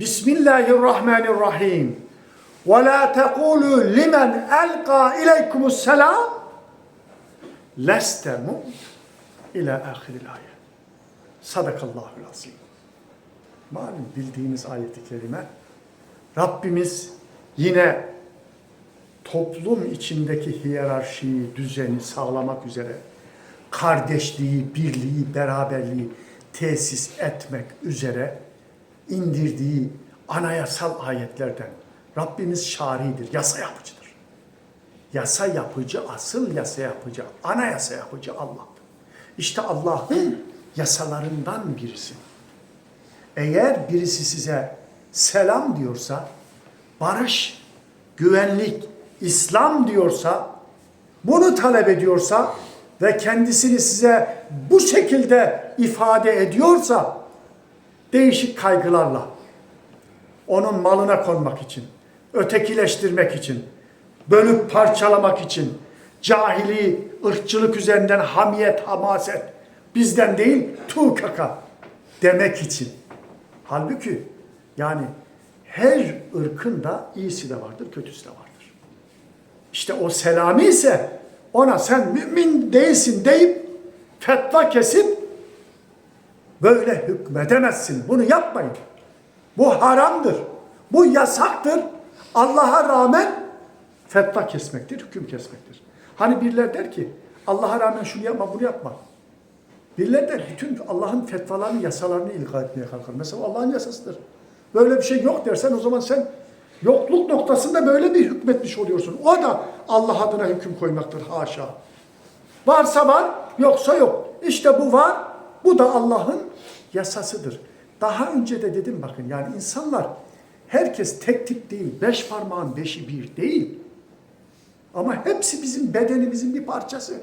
Bismillahirrahmanirrahim. Ve la tekulu limen elqa ileykumus selam leste mu'min ila ahiril ayet. Sadakallahul azim. Malum bildiğimiz ayeti kerime Rabbimiz yine toplum içindeki hiyerarşiyi, düzeni sağlamak üzere kardeşliği, birliği, beraberliği tesis etmek üzere indirdiği anayasal ayetlerden Rabbimiz şaridir, yasa yapıcıdır. Yasa yapıcı, asıl yasa yapıcı, anayasa yapıcı Allah'tır. İşte Allah'ın yasalarından birisi. Eğer birisi size selam diyorsa, barış, güvenlik, İslam diyorsa, bunu talep ediyorsa ve kendisini size bu şekilde ifade ediyorsa, değişik kaygılarla, onun malına konmak için, ötekileştirmek için, bölüp parçalamak için, cahili, ırkçılık üzerinden hamiyet, hamaset, bizden değil tukaka demek için. Halbuki yani her ırkın da iyisi de vardır, kötüsü de vardır. İşte o selami ise ona sen mümin değilsin deyip fetva kesip böyle hükmedemezsin. Bunu yapmayın. Bu haramdır. Bu yasaktır. Allah'a rağmen fetva kesmektir, hüküm kesmektir. Hani birileri der ki Allah'a rağmen şunu yapma, bunu yapma. Birileri de bütün Allah'ın fetvalarını, yasalarını ilga etmeye kalkar. Mesela Allah'ın yasasıdır. Böyle bir şey yok dersen o zaman sen yokluk noktasında böyle bir hükmetmiş oluyorsun. O da Allah adına hüküm koymaktır haşa. Varsa var, yoksa yok. İşte bu var, bu da Allah'ın yasasıdır. Daha önce de dedim bakın yani insanlar herkes tek tip değil, beş parmağın beşi bir değil. Ama hepsi bizim bedenimizin bir parçası.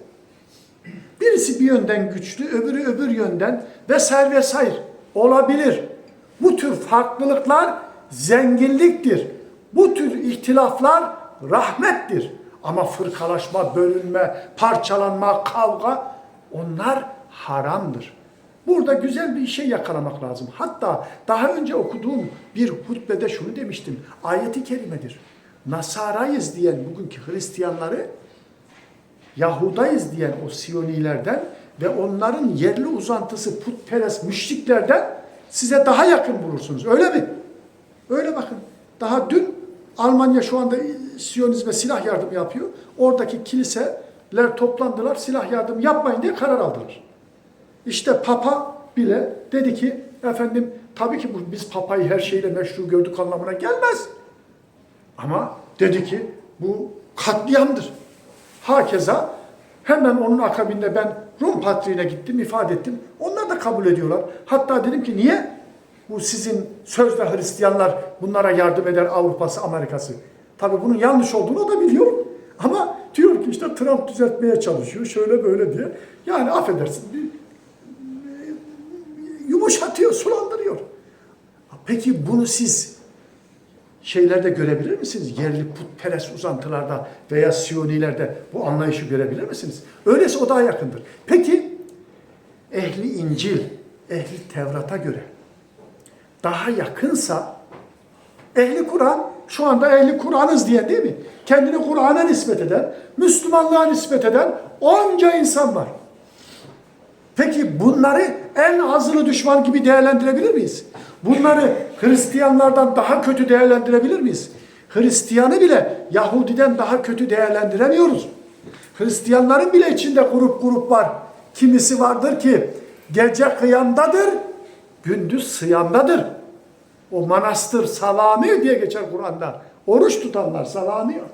Birisi bir yönden güçlü, öbürü öbür yönden vesaire vesaire olabilir. Bu tür farklılıklar zenginliktir. Bu tür ihtilaflar rahmettir. Ama fırkalaşma, bölünme, parçalanma, kavga onlar haramdır. Burada güzel bir şey yakalamak lazım. Hatta daha önce okuduğum bir hutbede şunu demiştim. Ayeti kerimedir. Nasarayız diyen bugünkü Hristiyanları Yahudayız diyen o Siyonilerden ve onların yerli uzantısı putperest müşriklerden size daha yakın bulursunuz. Öyle mi? Öyle bakın. Daha dün Almanya şu anda Siyonizme silah yardımı yapıyor. Oradaki kiliseler toplandılar, silah yardımı yapmayın diye karar aldılar. İşte Papa bile dedi ki efendim tabii ki bu, biz Papa'yı her şeyle meşru gördük anlamına gelmez. Ama dedi ki bu katliamdır. Hakeza hemen onun akabinde ben Rum patriğine gittim, ifade ettim. Onlar da kabul ediyorlar. Hatta dedim ki niye bu sizin sözde Hristiyanlar bunlara yardım eder Avrupa'sı, Amerika'sı? Tabii bunun yanlış olduğunu o da biliyor. Ama diyor ki işte Trump düzeltmeye çalışıyor, şöyle böyle diye. Yani affedersin, yumuşatıyor, sulandırıyor. Peki bunu siz şeylerde görebilir misiniz? Yerli putperest uzantılarda veya Siyonilerde bu anlayışı görebilir misiniz? Öyleyse o daha yakındır. Peki ehli İncil, ehli Tevrat'a göre daha yakınsa ehli Kur'an şu anda ehli Kur'an'ız diye değil mi? Kendini Kur'an'a nispet eden, Müslümanlığa nispet eden onca insan var. Peki bunları en azılı düşman gibi değerlendirebilir miyiz? Bunları Hristiyanlardan daha kötü değerlendirebilir miyiz? Hristiyanı bile Yahudiden daha kötü değerlendiremiyoruz. Hristiyanların bile içinde grup grup var. Kimisi vardır ki gece kıyamdadır, gündüz sıyamdadır. O manastır salami diye geçer Kur'an'da. Oruç tutanlar salamıyor.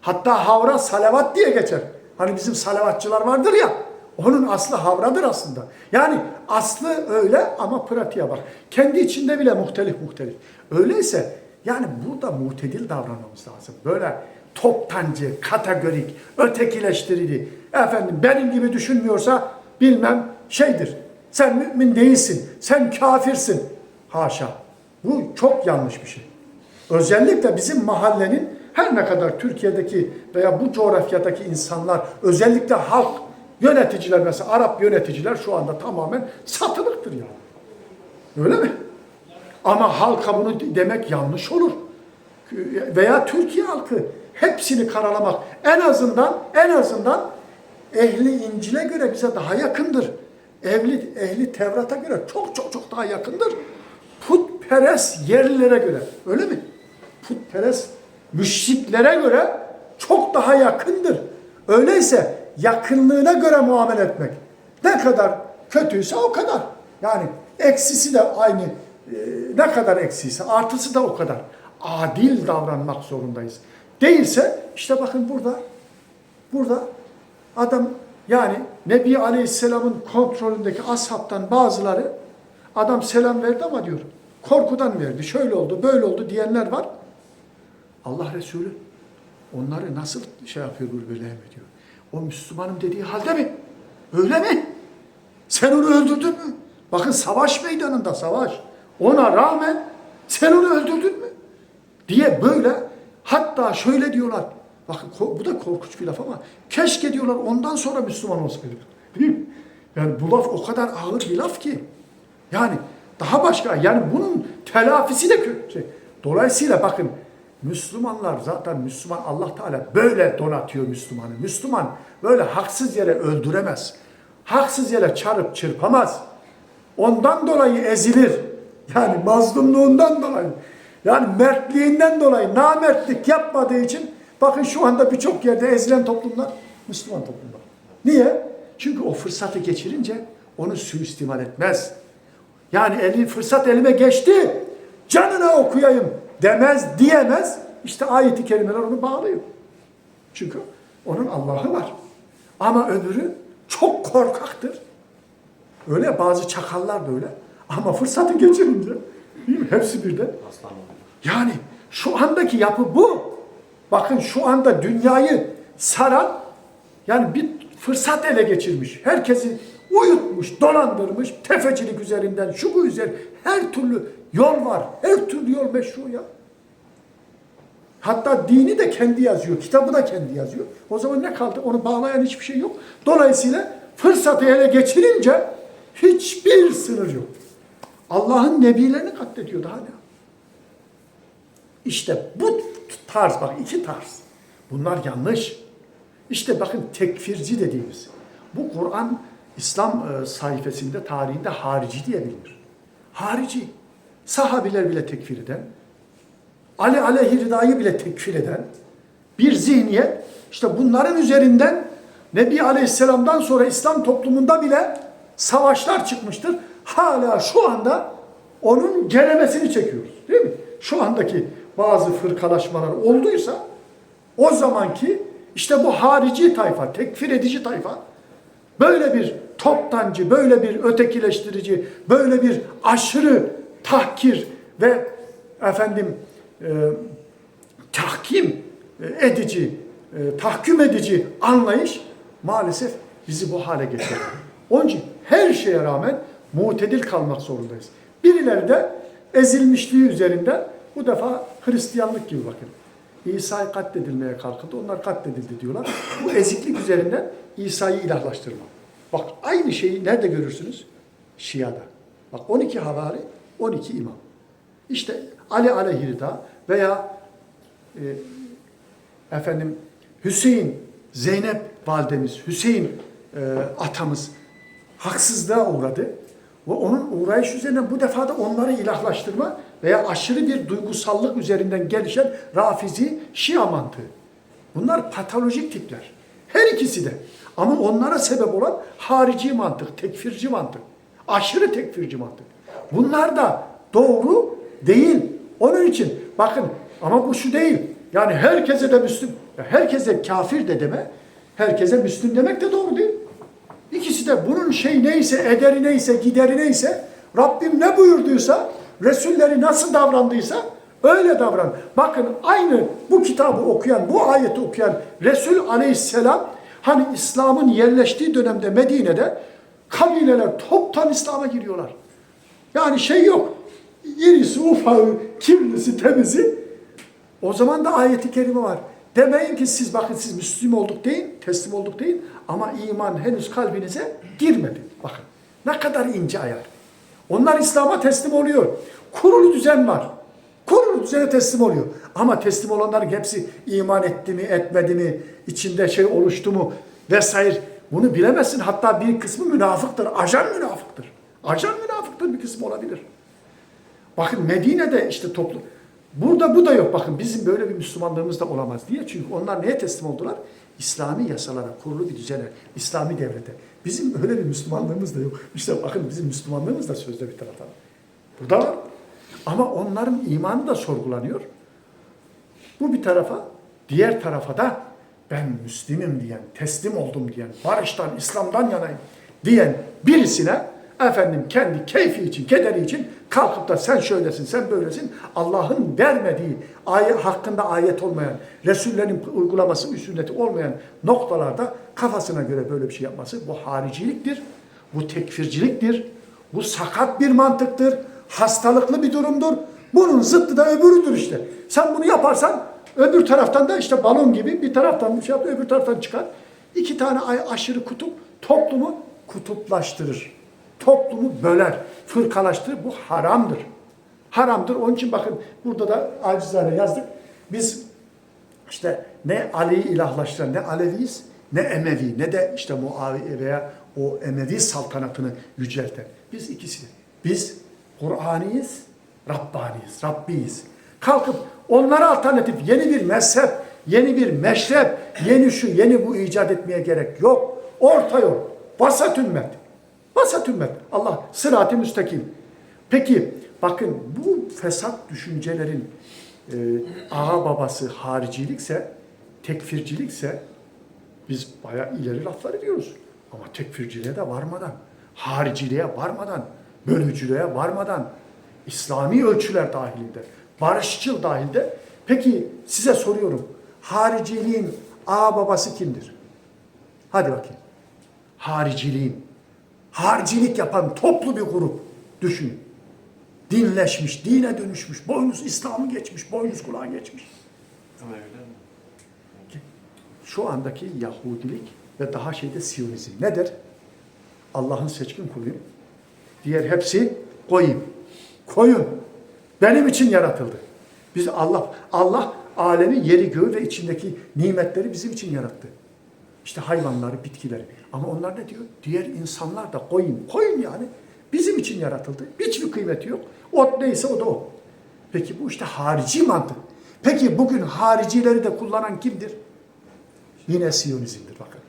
Hatta havra salavat diye geçer. Hani bizim salavatçılar vardır ya. Onun aslı havradır aslında. Yani aslı öyle ama pratiğe bak. Kendi içinde bile muhtelif muhtelif. Öyleyse yani burada mutedil davranmamız lazım. Böyle toptancı, kategorik, ötekileştirici. Efendim benim gibi düşünmüyorsa bilmem şeydir. Sen mümin değilsin. Sen kafirsin. Haşa. Bu çok yanlış bir şey. Özellikle bizim mahallenin her ne kadar Türkiye'deki veya bu coğrafyadaki insanlar özellikle halk yöneticiler mesela Arap yöneticiler şu anda tamamen satılıktır yani. Öyle mi? Ama halka bunu demek yanlış olur. Veya Türkiye halkı hepsini karalamak en azından en azından ehli İncil'e göre bize daha yakındır. Ehli, ehli Tevrat'a göre çok çok çok daha yakındır. Putperest yerlilere göre öyle mi? Putperest müşriklere göre çok daha yakındır. Öyleyse yakınlığına göre muamele etmek. Ne kadar kötüyse o kadar. Yani eksisi de aynı e, ne kadar eksiyse artısı da o kadar. Adil davranmak zorundayız. Değilse işte bakın burada burada adam yani Nebi Aleyhisselam'ın kontrolündeki ashabtan bazıları adam selam verdi ama diyor korkudan verdi. Şöyle oldu, böyle oldu diyenler var. Allah Resulü onları nasıl şey yapıyor böyle diyor. O Müslümanım dediği halde mi? Öyle mi? Sen onu öldürdün mü? Bakın savaş meydanında savaş. Ona rağmen sen onu öldürdün mü? Diye böyle hatta şöyle diyorlar. Bakın bu da korkunç bir laf ama keşke diyorlar ondan sonra Müslüman olsaydı. Değil mi? Yani bu laf o kadar ağır bir laf ki. Yani daha başka yani bunun telafisi de kötü. Şey. Dolayısıyla bakın Müslümanlar zaten Müslüman Allah Teala böyle donatıyor Müslümanı. Müslüman böyle haksız yere öldüremez. Haksız yere çarıp çırpamaz. Ondan dolayı ezilir. Yani mazlumluğundan dolayı. Yani mertliğinden dolayı namertlik yapmadığı için bakın şu anda birçok yerde ezilen toplumlar Müslüman toplumlar. Niye? Çünkü o fırsatı geçirince onu suistimal etmez. Yani eli fırsat elime geçti. Canına okuyayım demez, diyemez. İşte ayeti kerimeler onu bağlıyor. Çünkü onun Allah'ı var. Ama öbürü çok korkaktır. Öyle bazı çakallar da öyle. Ama fırsatı geçirince değil mi? Hepsi birden. Yani şu andaki yapı bu. Bakın şu anda dünyayı saran yani bir fırsat ele geçirmiş. Herkesi uyutmuş, dolandırmış, tefecilik üzerinden, şu bu üzeri her türlü yol var. Her türlü yol meşru ya. Hatta dini de kendi yazıyor, kitabı da kendi yazıyor. O zaman ne kaldı? Onu bağlayan hiçbir şey yok. Dolayısıyla fırsatı ele geçirince hiçbir sınır yok. Allah'ın nebilerini katlediyor daha ne? İşte bu tarz bak iki tarz. Bunlar yanlış. İşte bakın tekfirci dediğimiz. Bu Kur'an İslam e, sayfasında tarihinde harici diye bilinir. Harici. Sahabiler bile tekfir eden, Ali aleyhi ridayı bile tekfir eden bir zihniyet. İşte bunların üzerinden Nebi Aleyhisselam'dan sonra İslam toplumunda bile savaşlar çıkmıştır. Hala şu anda onun gelemesini çekiyoruz. Değil mi? Şu andaki bazı fırkalaşmalar olduysa o zamanki işte bu harici tayfa, tekfir edici tayfa böyle bir toptancı, böyle bir ötekileştirici, böyle bir aşırı tahkir ve efendim e, tahkim e, edici, e, tahkim edici anlayış maalesef bizi bu hale getirdi. Onun için her şeye rağmen mutedil kalmak zorundayız. Birileri de ezilmişliği üzerinden bu defa Hristiyanlık gibi bakın. İsa'yı katledilmeye kalkıldı. Onlar katledildi diyorlar. Bu eziklik üzerinden İsa'yı ilahlaştırma. Bak aynı şeyi nerede görürsünüz? Şia'da. Bak 12 havari, 12 imam. İşte Ali aleyhirda veya e, efendim Hüseyin, Zeynep validemiz, Hüseyin e, atamız haksızlığa uğradı. Ve onun uğrayış üzerinden bu defa da onları ilahlaştırma veya aşırı bir duygusallık üzerinden gelişen Rafizi Şia mantığı. Bunlar patolojik tipler. Her ikisi de. Ama onlara sebep olan harici mantık, tekfirci mantık. Aşırı tekfirci mantık. Bunlar da doğru değil. Onun için bakın ama bu şu değil. Yani herkese de Müslüm, herkese kafir de deme, herkese Müslüm demek de doğru değil. İkisi de bunun şey neyse, ederi neyse, gideri neyse, Rabbim ne buyurduysa, Resulleri nasıl davrandıysa öyle davran. Bakın aynı bu kitabı okuyan, bu ayeti okuyan Resul aleyhisselam hani İslam'ın yerleştiği dönemde Medine'de kabileler toptan İslam'a giriyorlar. Yani şey yok. İrisi, ufağı, kirlisi, temizi. O zaman da ayeti kerime var. Demeyin ki siz bakın siz Müslüm olduk deyin, teslim olduk deyin ama iman henüz kalbinize girmedi. Bakın ne kadar ince ayar. Onlar İslam'a teslim oluyor. kurulu düzen var. Kurulu düzene teslim oluyor. Ama teslim olanların hepsi iman etti mi, etmedi mi, içinde şey oluştu mu vesaire. Bunu bilemezsin. Hatta bir kısmı münafıktır. Ajan münafıktır. Ajan münafıktır bir kısmı olabilir. Bakın Medine'de işte toplu. Burada bu da yok. Bakın bizim böyle bir Müslümanlığımız da olamaz diye. Çünkü onlar neye teslim oldular? İslami yasalara, kurulu bir düzene, İslami devlete. Bizim öyle bir Müslümanlığımız da yok. İşte bakın bizim Müslümanlığımız da sözde bir taraftan. Burada var. Ama onların imanı da sorgulanıyor. Bu bir tarafa, diğer tarafa da ben Müslümüm diyen, teslim oldum diyen, barıştan, İslam'dan yanayım diyen birisine efendim kendi keyfi için, kederi için kalkıp da sen şöylesin, sen böylesin, Allah'ın vermediği, ayet, hakkında ayet olmayan, Resullerin uygulaması, sünneti olmayan noktalarda kafasına göre böyle bir şey yapması bu hariciliktir, bu tekfirciliktir, bu sakat bir mantıktır, hastalıklı bir durumdur. Bunun zıttı da öbürüdür işte. Sen bunu yaparsan öbür taraftan da işte balon gibi bir taraftan bir şey yapıyor, öbür taraftan çıkar. İki tane aşırı kutup toplumu kutuplaştırır. Toplumu böler, fırkalaştırır. Bu haramdır. Haramdır. Onun için bakın burada da acizane yazdık. Biz işte ne Ali'yi ilahlaştıran ne Aleviyiz ne Emevi ne de işte Muaviye veya o Emevi saltanatını yücelten. Biz ikisi. Biz Kur'aniyiz, Rabbaniyiz, Rabbiyiz. Kalkıp onlara alternatif yeni bir mezhep, yeni bir meşrep, yeni şu, yeni bu icat etmeye gerek yok. Orta yol. Vasat ümmet. Vasat ümmet. Allah sırat-ı müstakim. Peki bakın bu fesat düşüncelerin e, ağa babası haricilikse, tekfircilikse biz bayağı ileri laflar ediyoruz. Ama tekfirciliğe de varmadan, hariciliğe varmadan, bölücülüğe varmadan, İslami ölçüler dahilinde, barışçıl dahilde. Peki size soruyorum, hariciliğin ağa babası kimdir? Hadi bakayım. Hariciliğin, haricilik yapan toplu bir grup düşünün. Dinleşmiş, dine dönüşmüş, boynuz İslam'ı geçmiş, boynuz kulağı geçmiş. Şu andaki Yahudilik ve daha şeyde Siyonizm nedir? Allah'ın seçkin kuluyum. Diğer hepsi koyun. Koyun. Benim için yaratıldı. Biz Allah Allah alemi, yeri, göğü ve içindeki nimetleri bizim için yarattı. İşte hayvanları, bitkileri. Ama onlar ne diyor? Diğer insanlar da koyun. Koyun yani. Bizim için yaratıldı. Hiçbir kıymeti yok. Ot neyse o da o. Peki bu işte harici mantık. Peki bugün haricileri de kullanan kimdir? Yine Siyonizmdir bakın.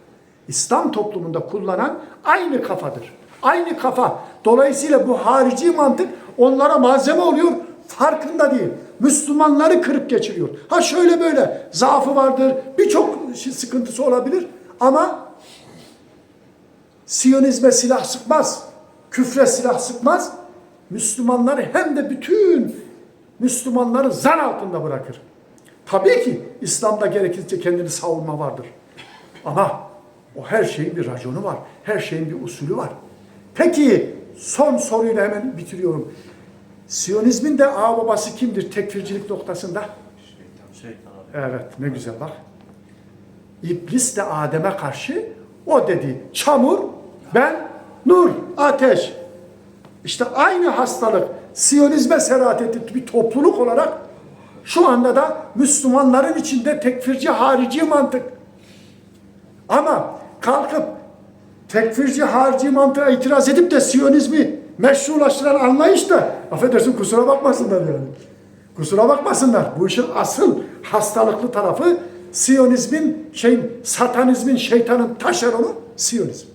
İslam toplumunda kullanan aynı kafadır. Aynı kafa. Dolayısıyla bu harici mantık onlara malzeme oluyor. Farkında değil. Müslümanları kırıp geçiriyor. Ha şöyle böyle zaafı vardır. Birçok şey- sıkıntısı olabilir. Ama Siyonizme silah sıkmaz. Küfre silah sıkmaz. Müslümanları hem de bütün Müslümanları zan altında bırakır. Tabii ki İslam'da gerekirse kendini savunma vardır. Ama o her şeyin bir raconu var. Her şeyin bir usulü var. Peki son soruyla hemen bitiriyorum. Siyonizmin de ağ babası kimdir tekfircilik noktasında? Evet ne güzel bak. İblis de Adem'e karşı o dedi çamur ben nur ateş. İşte aynı hastalık Siyonizme serahat etti bir topluluk olarak şu anda da Müslümanların içinde tekfirci harici mantık. Ama kalkıp tekfirci harici mantığa itiraz edip de Siyonizmi meşrulaştıran anlayış da affedersin kusura bakmasınlar yani. Kusura bakmasınlar. Bu işin asıl hastalıklı tarafı Siyonizmin, şey, satanizmin, şeytanın taşeronu Siyonizm.